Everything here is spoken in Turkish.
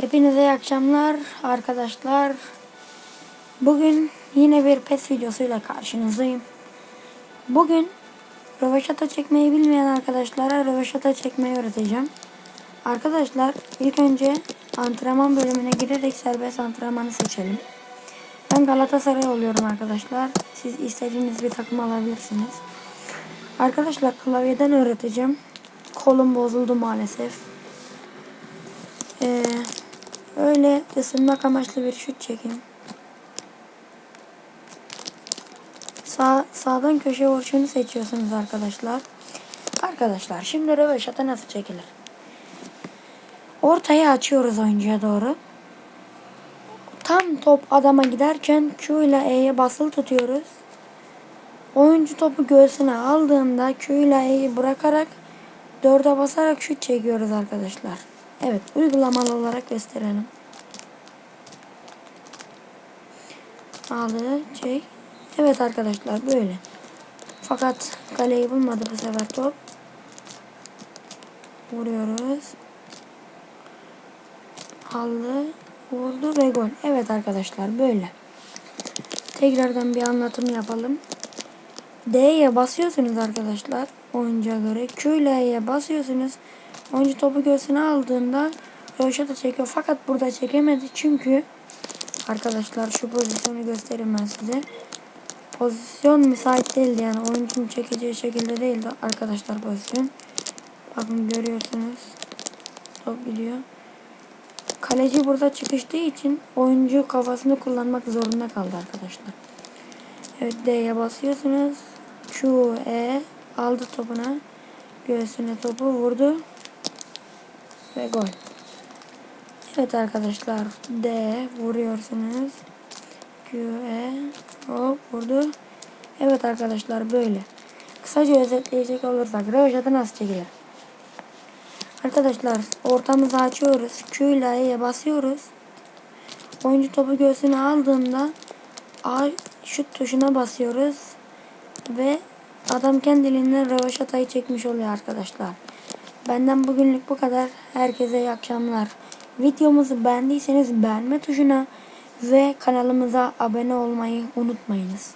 Hepinize iyi akşamlar arkadaşlar. Bugün yine bir PES videosuyla karşınızdayım. Bugün röveşata çekmeyi bilmeyen arkadaşlara röveşata çekmeyi öğreteceğim. Arkadaşlar ilk önce antrenman bölümüne girerek serbest antrenmanı seçelim. Ben Galatasaray oluyorum arkadaşlar. Siz istediğiniz bir takım alabilirsiniz. Arkadaşlar klavyeden öğreteceğim. Kolum bozuldu maalesef. Ee, öyle ısınmak amaçlı bir şut çekeyim. Sağ, sağdan köşe vuruşunu seçiyorsunuz arkadaşlar. Arkadaşlar şimdi röveşata nasıl çekilir? Ortaya açıyoruz oyuncuya doğru. Tam top adama giderken Q ile E'ye basılı tutuyoruz. Oyuncu topu göğsüne aldığında Q ile E'yi bırakarak 4'e basarak şut çekiyoruz arkadaşlar. Evet uygulamalı olarak gösterelim. Aldı çek. Evet arkadaşlar böyle. Fakat kaleyi bulmadı bu sefer top. Vuruyoruz. Aldı. Vurdu ve gol. Evet arkadaşlar böyle. Tekrardan bir anlatım yapalım. D'ye basıyorsunuz arkadaşlar. Oyuncuya göre. Q ile E'ye basıyorsunuz. Oyuncu topu göğsüne aldığında Röveşata çekiyor. Fakat burada çekemedi çünkü arkadaşlar şu pozisyonu göstereyim ben size. Pozisyon müsait değildi yani oyuncunun çekeceği şekilde değildi arkadaşlar pozisyon. Bakın görüyorsunuz. Top gidiyor. Kaleci burada çıkıştığı için oyuncu kafasını kullanmak zorunda kaldı arkadaşlar. Evet D'ye basıyorsunuz. Q, E aldı topuna. Göğsüne topu vurdu. Ve gol. Evet arkadaşlar D vuruyorsunuz. Q, E hop vurdu. Evet arkadaşlar böyle. Kısaca özetleyecek olursak röveşata nasıl çekilir? Arkadaşlar ortamızı açıyoruz. Q ile E'ye basıyoruz. Oyuncu topu göğsüne aldığında A şut tuşuna basıyoruz. Ve adam kendiliğinden röveşatayı çekmiş oluyor arkadaşlar. Benden bugünlük bu kadar. Herkese iyi akşamlar. Videomuzu beğendiyseniz beğenme tuşuna ve kanalımıza abone olmayı unutmayınız.